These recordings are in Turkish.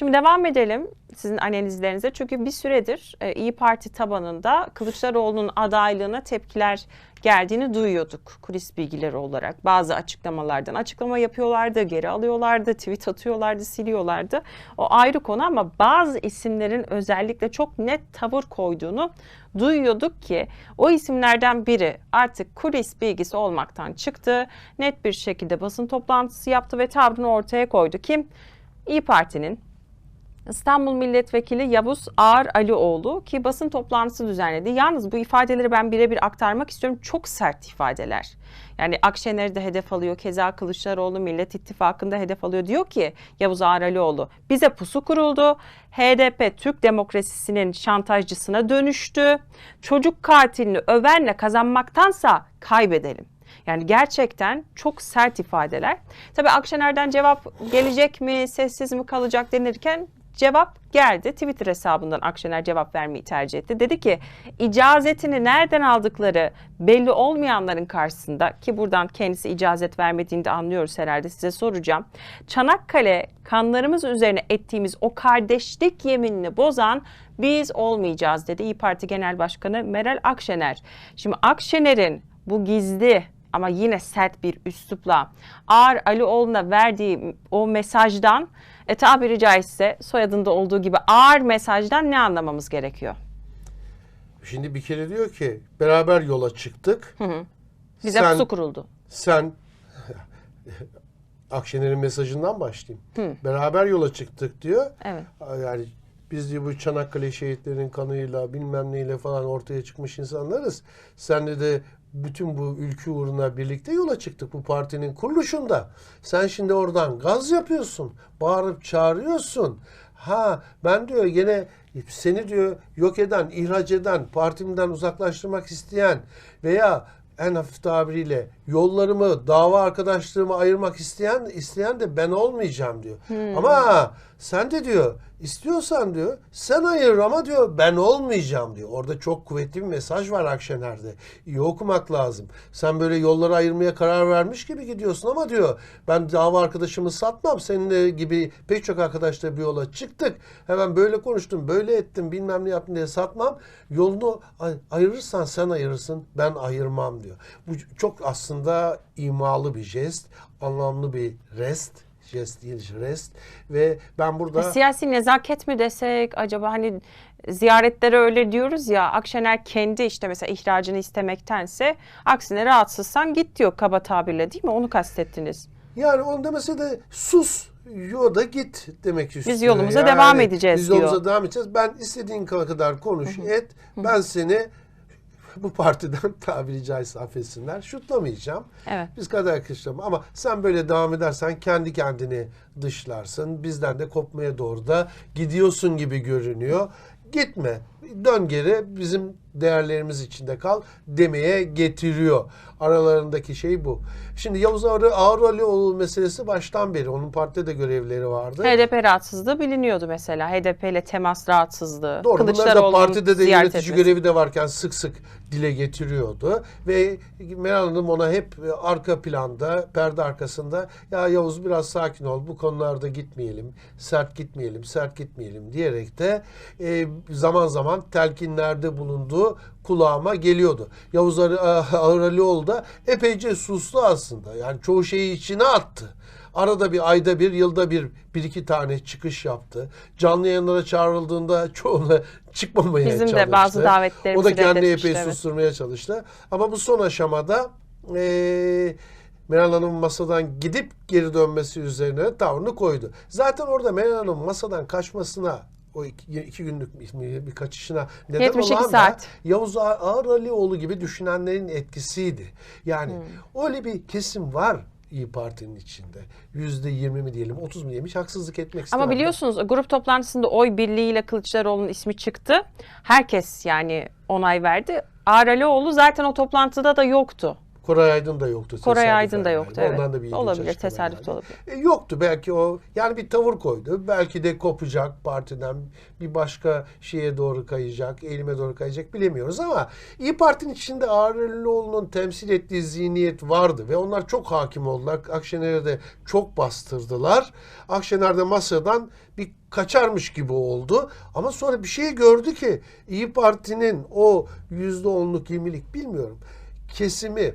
Şimdi devam edelim sizin analizlerinize. Çünkü bir süredir e, İyi Parti tabanında Kılıçdaroğlu'nun adaylığına tepkiler geldiğini duyuyorduk. Kulis bilgileri olarak bazı açıklamalardan. Açıklama yapıyorlardı, geri alıyorlardı, tweet atıyorlardı, siliyorlardı. O ayrı konu ama bazı isimlerin özellikle çok net tavır koyduğunu duyuyorduk ki o isimlerden biri artık kulis bilgisi olmaktan çıktı. Net bir şekilde basın toplantısı yaptı ve tavrını ortaya koydu. Kim? İyi Parti'nin İstanbul Milletvekili Yavuz Ağar Alioğlu ki basın toplantısı düzenledi. Yalnız bu ifadeleri ben birebir aktarmak istiyorum. Çok sert ifadeler. Yani Akşener'i de hedef alıyor. Keza Kılıçdaroğlu Millet İttifakı'nda hedef alıyor. Diyor ki Yavuz Ağar Alioğlu bize pusu kuruldu. HDP Türk demokrasisinin şantajcısına dönüştü. Çocuk katilini övenle kazanmaktansa kaybedelim. Yani gerçekten çok sert ifadeler. Tabii Akşener'den cevap gelecek mi, sessiz mi kalacak denirken cevap geldi. Twitter hesabından Akşener cevap vermeyi tercih etti. Dedi ki icazetini nereden aldıkları belli olmayanların karşısında ki buradan kendisi icazet vermediğini de anlıyoruz herhalde size soracağım. Çanakkale kanlarımız üzerine ettiğimiz o kardeşlik yeminini bozan biz olmayacağız dedi İyi Parti Genel Başkanı Meral Akşener. Şimdi Akşener'in bu gizli ama yine sert bir üslupla Ağar Alioğlu'na verdiği o mesajdan e, tabiri caizse soyadında olduğu gibi ağır mesajdan ne anlamamız gerekiyor? Şimdi bir kere diyor ki beraber yola çıktık. Bize Sen- pusu kuruldu. Sen Akşener'in mesajından başlayayım. Beraber yola çıktık diyor. Evet. Yani biz diyor bu Çanakkale şehitlerinin kanıyla bilmem neyle falan ortaya çıkmış insanlarız. Senle de bütün bu ülke uğruna birlikte yola çıktık bu partinin kuruluşunda. Sen şimdi oradan gaz yapıyorsun. Bağırıp çağırıyorsun. Ha ben diyor yine seni diyor yok eden, ihraç eden, partimden uzaklaştırmak isteyen veya en hafif tabiriyle yollarımı, dava arkadaşlığımı ayırmak isteyen isteyen de ben olmayacağım diyor. Ama sen de diyor istiyorsan diyor sen ayır ama diyor ben olmayacağım diyor. Orada çok kuvvetli bir mesaj var Akşener'de. İyi okumak lazım. Sen böyle yolları ayırmaya karar vermiş gibi gidiyorsun ama diyor ben dava arkadaşımı satmam. Seninle gibi pek çok arkadaşla bir yola çıktık. Hemen böyle konuştum, böyle ettim, bilmem ne yaptım diye satmam. Yolunu ay- ayırırsan sen ayırırsın, ben ayırmam diyor. Bu çok aslında imalı bir jest, anlamlı bir rest. Jest değil, rest. Ve ben burada... Siyasi nezaket mi desek acaba hani ziyaretlere öyle diyoruz ya Akşener kendi işte mesela ihracını istemektense aksine rahatsızsan git diyor kaba tabirle değil mi? Onu kastettiniz. Yani onun demesi de sus yoda git demek istiyor. yolumuza devam edeceğiz Biz diyor. yolumuza devam edeceğiz. Ben istediğin kadar konuş et. Ben seni bu partiden tabiri caizse affetsinler şutlamayacağım. Evet. Biz kader arkadaşlarım ama sen böyle devam edersen kendi kendini dışlarsın. Bizden de kopmaya doğru da gidiyorsun gibi görünüyor. Gitme. Dön geri bizim değerlerimiz içinde kal demeye getiriyor. Aralarındaki şey bu. Şimdi Yavuz Ağrı, Ağrı Alioğlu meselesi baştan beri. Onun partide de görevleri vardı. HDP rahatsızlığı biliniyordu mesela. HDP ile temas rahatsızlığı. Doğru. Bunlar da partide de yönetici etmesi. görevi de varken sık sık dile getiriyordu. Ve Meral Hanım ona hep arka planda, perde arkasında ya Yavuz biraz sakin ol, bu konularda gitmeyelim, sert gitmeyelim, sert gitmeyelim diyerek de e, zaman zaman telkinlerde bulunduğu kulağıma geliyordu. Yavuz Ar- Ağır Alioğlu da epeyce suslu aslında. Yani çoğu şeyi içine attı. Arada bir ayda bir, yılda bir, bir iki tane çıkış yaptı. Canlı yayınlara çağrıldığında çoğuna çıkmamaya Bizim de çalıştı. bazı davetlerimizi O da kendini epey evet. susturmaya çalıştı. Ama bu son aşamada eee Meral Hanım masadan gidip geri dönmesi üzerine tavrını koydu. Zaten orada Meral Hanım masadan kaçmasına o iki, iki günlük bir, bir kaçışına neden 72 olan da saat. Yavuz Ağar Alioğlu gibi düşünenlerin etkisiydi. Yani Hmm. öyle bir kesim var İyi Parti'nin içinde. Yüzde yirmi mi diyelim, otuz mu diyelim hiç haksızlık etmek istemem. Ama biliyorsunuz grup toplantısında oy birliğiyle Kılıçdaroğlu'nun ismi çıktı. Herkes yani onay verdi. Ağar Alioğlu zaten o toplantıda da yoktu. Koray Aydın da yoktu. Koray Aydın da yoktu evet. Ondan da bir ilginç olabilir tesadüf de olabilir. E, yoktu belki o yani bir tavır koydu. Belki de kopacak partiden bir başka şeye doğru kayacak, eğilime doğru kayacak bilemiyoruz ama İyi Parti'nin içinde Ağrılıoğlu'nun temsil ettiği zihniyet vardı ve onlar çok hakim oldular. Akşener'e de çok bastırdılar. Akşener de masadan bir kaçarmış gibi oldu. Ama sonra bir şey gördü ki İyi Parti'nin o %10'luk 20'lik bilmiyorum kesimi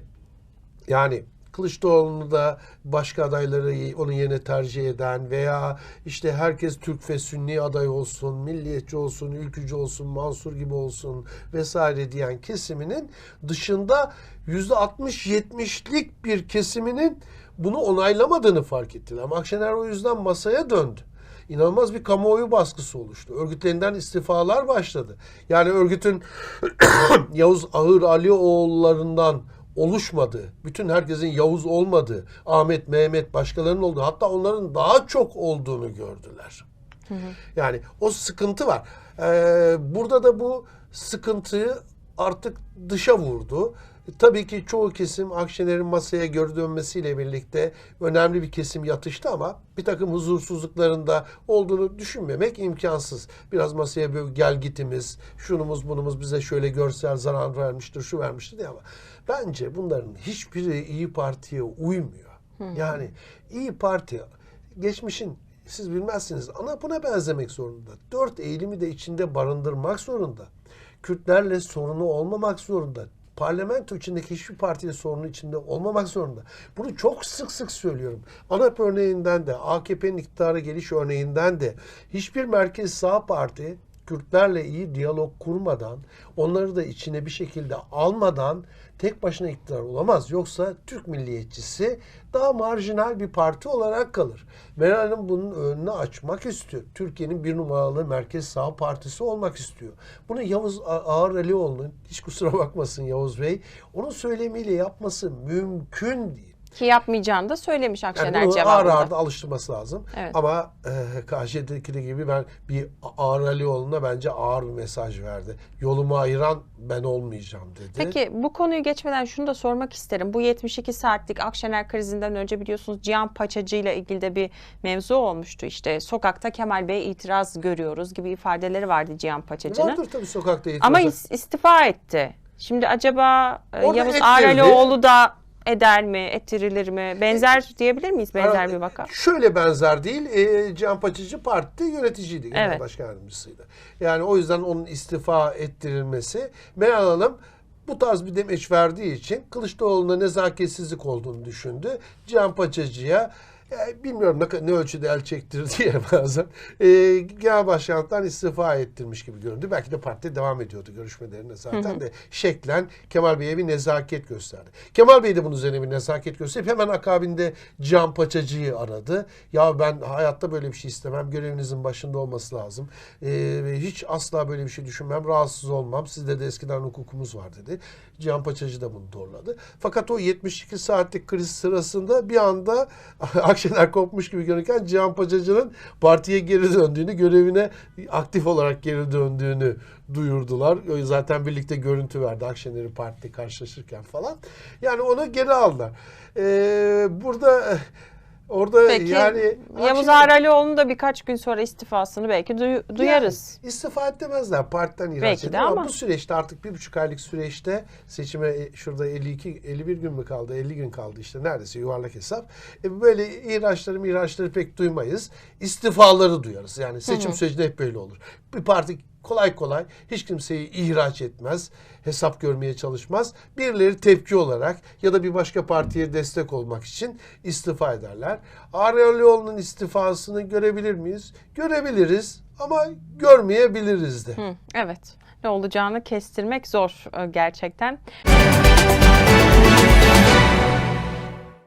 yani Kılıçdaroğlu'nu da başka adayları onun yerine tercih eden veya işte herkes Türk ve Sünni aday olsun, milliyetçi olsun, ülkücü olsun, Mansur gibi olsun vesaire diyen kesiminin dışında %60-70'lik bir kesiminin bunu onaylamadığını fark ettiler. Ama Akşener o yüzden masaya döndü. İnanılmaz bir kamuoyu baskısı oluştu. Örgütlerinden istifalar başladı. Yani örgütün Yavuz Ağır Alioğullarından oluşmadığı, bütün herkesin Yavuz olmadığı, Ahmet, Mehmet başkalarının olduğu, hatta onların daha çok olduğunu gördüler. Yani o sıkıntı var. Ee, burada da bu sıkıntıyı artık dışa vurdu. Tabii ki çoğu kesim Akşener'in masaya geri dönmesiyle birlikte önemli bir kesim yatıştı ama bir takım huzursuzlukların da olduğunu düşünmemek imkansız. Biraz masaya böyle gel gitimiz, şunumuz bunumuz bize şöyle görsel zarar vermiştir, şu vermiştir diye ama bence bunların hiçbiri İyi Parti'ye uymuyor. Yani İyi Parti geçmişin siz bilmezsiniz ana buna benzemek zorunda. Dört eğilimi de içinde barındırmak zorunda. Kürtlerle sorunu olmamak zorunda. Parlamento içindeki hiçbir partinin sorunu içinde olmamak zorunda. Bunu çok sık sık söylüyorum. ANAP örneğinden de, AKP'nin iktidara geliş örneğinden de hiçbir merkez sağ parti Kürtlerle iyi diyalog kurmadan, onları da içine bir şekilde almadan tek başına iktidar olamaz. Yoksa Türk milliyetçisi daha marjinal bir parti olarak kalır. Meral Hanım bunun önünü açmak istiyor. Türkiye'nin bir numaralı merkez sağ partisi olmak istiyor. Bunu Yavuz Ağar Alioğlu'nun, hiç kusura bakmasın Yavuz Bey, onun söylemiyle yapması mümkün değil. Ki yapmayacağını da söylemiş Akşener Yani bunu ağır cevabında. ağır da alıştırması lazım. Evet. Ama e, karşıdaki gibi ben bir Ağır Alioğlu'na bence ağır bir mesaj verdi. Yolumu ayıran ben olmayacağım dedi. Peki bu konuyu geçmeden şunu da sormak isterim. Bu 72 saatlik Akşener krizinden önce biliyorsunuz Cihan Paçacı ile ilgili de bir mevzu olmuştu. İşte sokakta Kemal Bey itiraz görüyoruz gibi ifadeleri vardı Cihan Paçacı'nın. Vardır tabii sokakta itiraz. Ama is- istifa etti. Şimdi acaba e, Orada Yavuz ettirdi. Ağralioğlu da eder mi, ettirilir mi? Benzer diyebilir miyiz? Benzer bir vaka. Şöyle benzer değil. E, Can Paçacı partide yöneticiydi. Genel Evet. başkan yardımcısıydı. Yani o yüzden onun istifa ettirilmesi Meral Hanım bu tarz bir demeç verdiği için Kılıçdaroğlu'na nezaketsizlik olduğunu düşündü. Can Paçacı'ya e, bilmiyorum ne, ne ölçüde el çektirdi diye bazen e, genel başkanlıktan istifa ettirmiş gibi göründü. Belki de partide devam ediyordu görüşmelerine zaten de şeklen Kemal Bey'e bir nezaket gösterdi. Kemal Bey de bunun üzerine bir nezaket gösterip hemen akabinde Can Paçacı'yı aradı. Ya ben hayatta böyle bir şey istemem. Görevinizin başında olması lazım. E, hiç asla böyle bir şey düşünmem. Rahatsız olmam. Sizde de eskiden hukukumuz var dedi. Cihan Paçacı da bunu doğruladı. Fakat o 72 saatlik kriz sırasında bir anda Akşener kopmuş gibi görünürken Cihan Paçacı'nın partiye geri döndüğünü, görevine aktif olarak geri döndüğünü duyurdular. Zaten birlikte görüntü verdi Akşener'i partide karşılaşırken falan. Yani onu geri aldılar. Ee, burada orada Peki yani Yavuz Ağralioğlu'nun da birkaç gün sonra istifasını belki duy- duyarız. yani istifa etmezler. Partiden ihraç Belki de eder ama, ama. bu süreçte artık bir buçuk aylık süreçte seçime e, şurada 52 51 gün mü kaldı? 50 gün kaldı işte neredeyse yuvarlak hesap. E, böyle ihraçları mihraçları pek duymayız. İstifaları duyarız. Yani seçim sürecinde hep böyle olur. Bir parti kolay kolay hiç kimseyi ihraç etmez. Hesap görmeye çalışmaz. Birileri tepki olarak ya da bir başka partiye destek olmak için istifa ederler. Ağrıoğlu'nun istifasını görebilir miyiz? Görebiliriz ama görmeyebiliriz de. Hı, evet. Ne olacağını kestirmek zor e, gerçekten.